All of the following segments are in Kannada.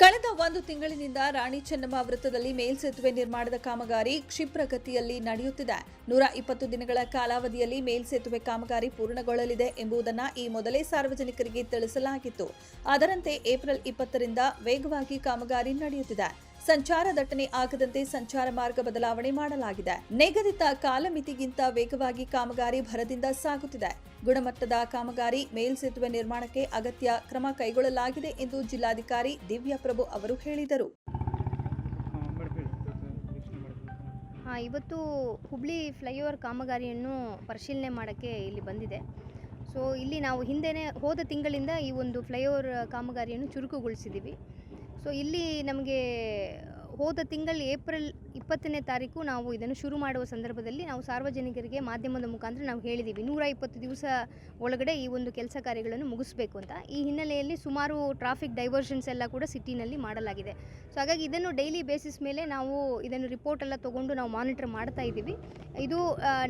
ಕಳೆದ ಒಂದು ತಿಂಗಳಿನಿಂದ ರಾಣಿ ಚೆನ್ನಮ್ಮ ವೃತ್ತದಲ್ಲಿ ಮೇಲ್ಸೇತುವೆ ನಿರ್ಮಾಣದ ಕಾಮಗಾರಿ ಕ್ಷಿಪ್ರಗತಿಯಲ್ಲಿ ನಡೆಯುತ್ತಿದೆ. ನೂರ ಇಪ್ಪತ್ತು ದಿನಗಳ ಕಾಲಾವಧಿಯಲ್ಲಿ ಮೇಲ್ಸೇತುವೆ ಕಾಮಗಾರಿ ಪೂರ್ಣಗೊಳ್ಳಲಿದೆ ಎಂಬುದನ್ನು ಈ ಮೊದಲೇ ಸಾರ್ವಜನಿಕರಿಗೆ ತಿಳಿಸಲಾಗಿತ್ತು. ಅದರಂತೆ ಏಪ್ರಿಲ್ ಇಪ್ಪತ್ತರಿಂದ ವೇಗವಾಗಿ ಕಾಮಗಾರಿ ನಡೆಯುತ್ತಿದೆ. ಸಂಚಾರ ದಟ್ಟಣೆ ಆಗದಂತೆ ಸಂಚಾರ ಮಾರ್ಗ ಬದಲಾವಣೆ ಮಾಡಲಾಗಿದೆ. ನಿಗದಿತ ಕಾಲಮಿತಿಗಿಂತ ವೇಗವಾಗಿ ಕಾಮಗಾರಿ ಭರದಿಂದ ಸಾಗುತ್ತಿದೆ. ಗುಣಮಟ್ಟದ ಕಾಮಗಾರಿ ಮೇಲ್ಸೇತುವೆ ನಿರ್ಮಾಣಕ್ಕೆ ಅಗತ್ಯ ಕ್ರಮ ಕೈಗೊಳ್ಳಲಾಗಿದೆ ಎಂದು ಜಿಲ್ಲಾಧಿಕಾರಿ ದಿವ್ಯಪ್ರಭು ಅವರು ಹೇಳಿದರು. ಇವತ್ತು ಹುಬ್ಳಿ ಫ್ಲೈಓವರ್ ಕಾಮಗಾರಿಯನ್ನು ಪರಿಶೀಲನೆ ಮಾಡೋಕ್ಕೆ ಇಲ್ಲಿ ಬಂದಿದೆ. ಸೊ ಇಲ್ಲಿ ನಾವು ಹಿಂದೆನೇ ಹೋದ ತಿಂಗಳಿಂದ ಈ ಒಂದು ಫ್ಲೈಓವರ್ ಕಾಮಗಾರಿಯನ್ನು ಚುರುಕುಗೊಳಿಸಿದ್ದೀವಿ. ಸೊ ಇಲ್ಲಿ ನಮಗೆ ಹೋದ ತಿಂಗಳು ಏಪ್ರಿಲ್ ಇಪ್ಪತ್ತನೇ ತಾರೀಕು ನಾವು ಇದನ್ನು ಶುರು ಮಾಡುವ ಸಂದರ್ಭದಲ್ಲಿ ನಾವು ಸಾರ್ವಜನಿಕರಿಗೆ ಮಾಧ್ಯಮದ ಮುಖಾಂತರ ನಾವು ಹೇಳಿದ್ದೀವಿ. ನೂರ ಇಪ್ಪತ್ತು ದಿವಸ ಒಳಗಡೆ ಈ ಒಂದು ಕೆಲಸ ಕಾರ್ಯಗಳನ್ನು ಮುಗಿಸ್ಬೇಕು ಅಂತ. ಈ ಹಿನ್ನೆಲೆಯಲ್ಲಿ ಸುಮಾರು ಟ್ರಾಫಿಕ್ ಡೈವರ್ಷನ್ಸ್ ಎಲ್ಲ ಕೂಡ ಸಿಟಿನಲ್ಲಿ ಮಾಡಲಾಗಿದೆ. ಸೊ ಹಾಗಾಗಿ ಇದನ್ನು ಡೈಲಿ ಬೇಸಿಸ್ ಮೇಲೆ ನಾವು ಇದನ್ನು ರಿಪೋರ್ಟ್ ಎಲ್ಲ ತೊಗೊಂಡು ನಾವು ಮಾನಿಟರ್ ಮಾಡ್ತಾ ಇದ್ದೀವಿ. ಇದು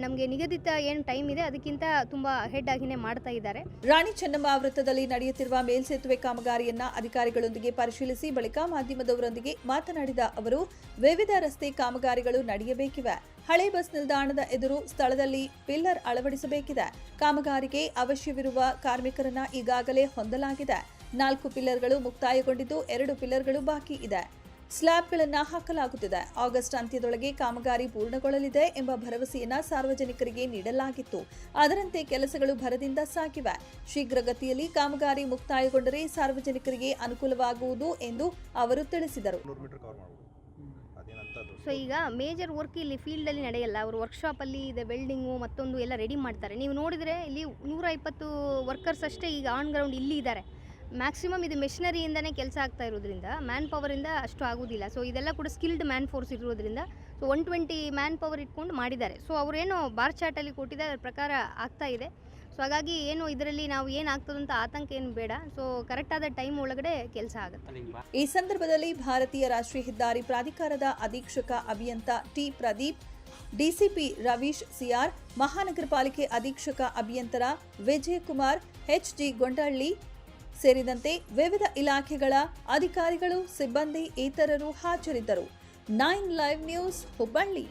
ನಮಗೆ ನಿಗದಿತ ಏನು ಟೈಮ್ ಇದೆ, ಅದಕ್ಕಿಂತ ತುಂಬ ಹೆಡ್ ಆಗಿನೇ ಮಾಡ್ತಾ ಇದ್ದಾರೆ. ರಾಣಿ ಚೆನ್ನಮ್ಮ ವೃತ್ತದಲ್ಲಿ ನಡೆಯುತ್ತಿರುವ ಮೇಲ್ಸೇತುವೆ ಕಾಮಗಾರಿಯನ್ನ ಅಧಿಕಾರಿಗಳೊಂದಿಗೆ ಪರಿಶೀಲಿಸಿ ಬಳಿಕ ಮಾಧ್ಯಮದವರೊಂದಿಗೆ ಮಾತನಾಡಿದ ಅವರು, ವಿವಿಧ ರಸ್ತೆ ಕಾಮಗಾರಿಗಳು ನಡೆಯಬೇಕಿವೆ. ಹಳೆ ಬಸ್ ನಿಲ್ದಾಣದ ಎದುರು ಸ್ಥಳದಲ್ಲಿ ಪಿಲ್ಲರ್ ಅಳವಡಿಸಬೇಕಿದೆ. ಕಾಮಗಾರಿಗೆ ಅವಶ್ಯವಿರುವ ಕಾರ್ಮಿಕರನ್ನ ಈಗಾಗಲೇ ಹೊಂದಲಾಗಿದೆ. ನಾಲ್ಕು ಪಿಲ್ಲರ್ಗಳು ಮುಕ್ತಾಯಗೊಂಡಿದ್ದು ಎರಡು ಪಿಲ್ಲರ್ಗಳು ಬಾಕಿ ಇದೆ. ಸ್ಲ್ಯಾಬ್ಗಳನ್ನ ಹಾಕಲಾಗುತ್ತಿದೆ. ಆಗಸ್ಟ್ ಅಂತ್ಯದೊಳಗೆ ಕಾಮಗಾರಿ ಪೂರ್ಣಗೊಳ್ಳಲಿದೆ ಎಂಬ ಭರವಸೆಯನ್ನ ಸಾರ್ವಜನಿಕರಿಗೆ ನೀಡಲಾಗಿತ್ತು. ಅದರಂತೆ ಕೆಲಸಗಳು ಭರದಿಂದ ಸಾಗಿವೆ. ಶೀಘ್ರಗತಿಯಲ್ಲಿ ಕಾಮಗಾರಿ ಮುಕ್ತಾಯಗೊಂಡರೆ ಸಾರ್ವಜನಿಕರಿಗೆ ಅನುಕೂಲವಾಗುವುದು ಎಂದು ಅವರು ತಿಳಿಸಿದರು. ಸೊ ಈಗ ಮೇಜರ್ ವರ್ಕ್ ಇಲ್ಲಿ ಫೀಲ್ಡಲ್ಲಿ ನಡೆಯಲ್ಲ, ಅವರು ವರ್ಕ್ಶಾಪಲ್ಲಿ ಇದೆ ವೆಲ್ಡಿಂಗು ಮತ್ತೊಂದು ಎಲ್ಲ ರೆಡಿ ಮಾಡ್ತಾರೆ. ನೀವು ನೋಡಿದರೆ ಇಲ್ಲಿ ನೂರ ಇಪ್ಪತ್ತು ವರ್ಕರ್ಸ್ ಅಷ್ಟೇ ಈಗ ಆನ್ ಗ್ರೌಂಡ್ ಇಲ್ಲಿ ಇದ್ದಾರೆ. ಮ್ಯಾಕ್ಸಿಮಮ್ ಇದು ಮೆಷಿನರಿಯಿಂದನೇ ಕೆಲಸ ಆಗ್ತಾ ಇರೋದ್ರಿಂದ ಮ್ಯಾನ್ ಪವರಿಂದ ಅಷ್ಟು ಆಗೋದಿಲ್ಲ. ಸೊ ಇದೆಲ್ಲ ಕೂಡ ಸ್ಕಿಲ್ಡ್ ಮ್ಯಾನ್ ಫೋರ್ಸ್ ಇರೋದ್ರಿಂದ so one twenty man power ಇಟ್ಕೊಂಡು ಮಾಡಿದ್ದಾರೆ. ಸೊ ಅವರೇನು ಬಾರ್ ಚಾರ್ಟಲ್ಲಿ ಕೊಟ್ಟಿದ್ದಾರೆ, ಅದ್ರ ಪ್ರಕಾರ ಆಗ್ತಾ ಇದೆ. ಸೊ ಹಾಗಾಗಿ ಏನು ಇದರಲ್ಲಿ ನಾವು ಏನಾಗ್ತದಂತ ಆತಂಕ ಏನು ಬೇಡ. ಸೊ ಕರೆಕ್ಟಾದ ಟೈಮ್ ಒಳಗಡೆ ಕೆಲಸ ಆಗುತ್ತೆ. ಈ ಸಂದರ್ಭದಲ್ಲಿ ಭಾರತೀಯ ರಾಷ್ಟ್ರೀಯ ಹೆದ್ದಾರಿ ಪ್ರಾಧಿಕಾರದ ಅಧೀಕ್ಷಕ ಅಭಿಯಂತ T Pradeep, DCP Ravish CR ಮಹಾನಗರ ಪಾಲಿಕೆ ಅಧೀಕ್ಷಕ ಅಭಿಯಂತರ ವಿಜಯಕುಮಾರ್ ಎಚ್ಡಿ ಗೊಂಡಳ್ಳಿ ಸೇರಿದಂತೆ ವಿವಿಧ ಇಲಾಖೆಗಳ ಅಧಿಕಾರಿಗಳು, ಸಿಬ್ಬಂದಿ, ಇತರರು ಹಾಜರಿದ್ದರು. Nine live news Hubballi.